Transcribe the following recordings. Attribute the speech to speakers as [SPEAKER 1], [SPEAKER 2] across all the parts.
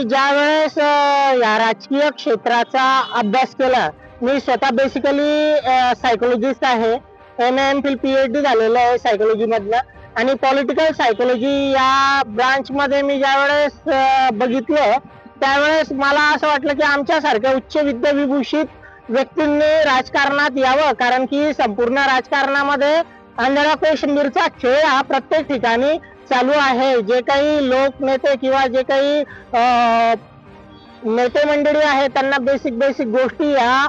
[SPEAKER 1] मी ज्या वेळेस या राजकीय क्षेत्राचा अभ्यास केला मी स्वतः बेसिकली सायकोलॉजिस्ट आहे. M M phil P H D झालेलं आहे सायकोलॉजी मधलं आणि पॉलिटिकल सायकोलॉजी या ब्रांच मध्ये मी ज्या वेळेस बघितलं त्यावेळेस मला असं वाटलं की आमच्यासारख्या उच्च विद्याविभूषित व्यक्तींनी राजकारणात यावं. कारण की संपूर्ण राजकारणामध्ये अंधळा कोशिंबीरचा खेळ हा प्रत्येक ठिकाणी चालू आहे. जे काही लोक नेते किंवा जे काही नेते मंडळी आहे त्यांना बेसिक बेसिक गोष्टी या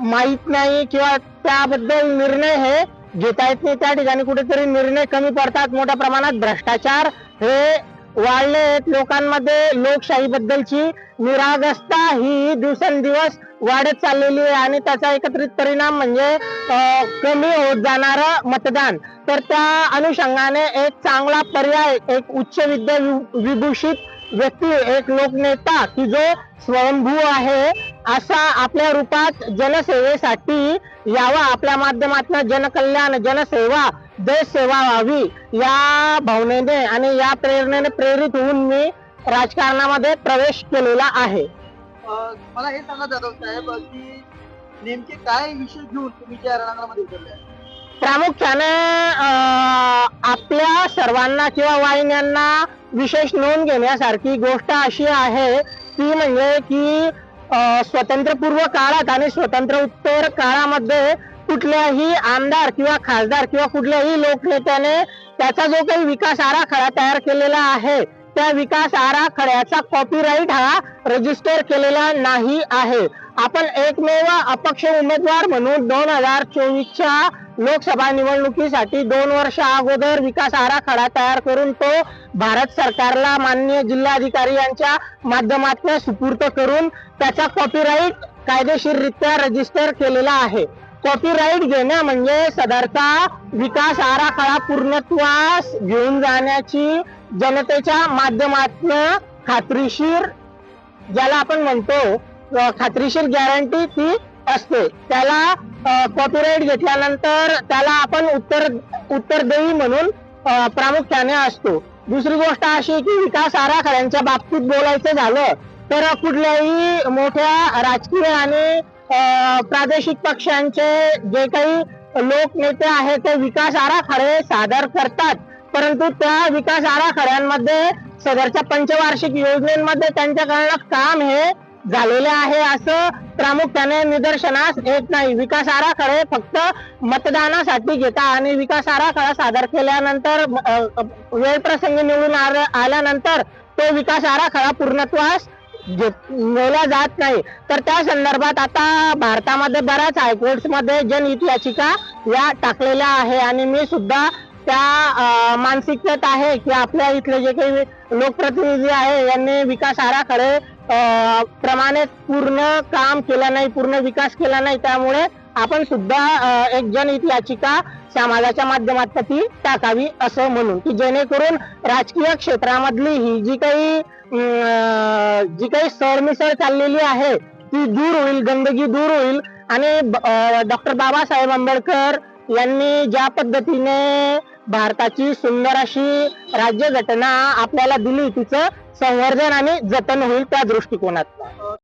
[SPEAKER 1] माहीत नाही किंवा त्याबद्दल निर्णय हे घेता येत नाही. त्या ठिकाणी कुठेतरी निर्णय कमी पडतात. मोठ्या प्रमाणात भ्रष्टाचार हे वाढले लोकांमध्ये लोकशाही बद्दलची निरागस्ता ही दिवसेंदिवस वाढत चाललेली आहे आणि त्याचा एकत्रित परिणाम म्हणजे कमी होत जाणार मतदान. तर त्या अनुषंगाने एक चांगला पर्याय एक उच्च विद्या वि- विभूषित व्यक्ती एक लोकनेता की जो स्वयंभू आहे असा आपल्या रूपात जनसेवेसाठी यावा आपल्या माध्यमातून जनकल्याण जनसेवा देश सेवा व्हावी या भावनेने आणि या प्रेरणेने प्रेरित होऊन मी राजकारणामध्ये प्रवेश केलेला आहे
[SPEAKER 2] मला हे सांगा जाधव साहेब की नेमके काय विषय घेऊन तुम्ही त्या रणांगणामध्ये उतरले?
[SPEAKER 1] प्रामुख्याने आपल्या सर्वांना किंवा वाहिन्यांना विशेष नोंद घेण्यासारखी गोष्ट अशी आहे ती म्हणजे की स्वतंत्रपूर्व काळात आणि स्वतंत्र उत्तर काळामध्ये कुठल्याही आमदार किंवा खासदार किंवा कुठल्याही लोकनेत्याने त्याचा जो काही विकास आराखडा तयार केलेला आहे त्या विकास आराखड्याचा कॉपीराईट हा रजिस्टर केलेला नाही आहे. आपण एकमेव अपक्ष उमेदवार म्हणून दोन हजार चोवीसच्या लोकसभा निवडणुकीसाठी दोन वर्ष अगोदर विकास आराखडा तयार करून तो भारत सरकारला माननीय जिल्हाधिकारी यांच्या माध्यमातून सुपूर्त करून त्याचा कॉपीराईट कायदेशीररित्या रजिस्टर केलेला आहे. कॉपीराईट घेणं म्हणजे सदरचा विकास आराखडा पूर्णत्वास घेऊन जाण्याची जनतेच्या माध्यमातून खात्रीशीर ज्याला आपण म्हणतो खात्रीशीर गॅरंटी ती असते. त्याला कॉपीराईट घेतल्यानंतर त्याला आपण उत्तर उत्तरदेवी म्हणून प्रामुख्याने असतो. दुसरी गोष्ट अशी की विकास आराखड्यांच्या बाबतीत बोलायचं झालं तर कुठल्याही मोठ्या राजकीय आणि प्रादेशिक पक्षांचे जे काही लोकनेते आहेत ते विकास आराखडे सादर करतात. परंतु त्या विकास आराखड्यांमध्ये सदरच्या पंचवार्षिक योजनेमध्ये त्यांच्याकडनं काम हे झालेले आहे असं प्रामुख्याने निदर्शनास येत नाही. विकास आराखडे फक्त मतदानासाठी घेता आणि विकास आराखडा सादर केल्यानंतर वेळ प्रसंगी निवडून आल्या- आल्यानंतर तो विकास आराखडा पूर्णत्वास नेला जात नाही. तर त्या संदर्भात आता भारतामध्ये बऱ्याच हायकोर्टमध्ये जनहित याचिका या टाकलेल्या आहे आणि मी सुद्धा त्या मानसिकतेत आहे की आपल्या इथले जे काही लोकप्रतिनिधी आहे यांनी विकास आराखडे प्रमाणे पूर्ण काम केलं नाही पूर्ण विकास केला नाही त्यामुळे आपण सुद्धा एक जनहित याचिका समाजाच्या माध्यमात ती टाकावी असं म्हणून की जेणेकरून राजकीय क्षेत्रामधली ही जी काही जी काही सरमिसळ चाललेली आहे ती दूर होईल गंदगी दूर होईल. आणि डॉक्टर बाबासाहेब आंबेडकर यांनी ज्या पद्धतीने भारताची सुंदर अशी राज्यघटना आपल्याला दिली. तिचं संवर्धन आणि जतन होईल त्या दृष्टिकोनात.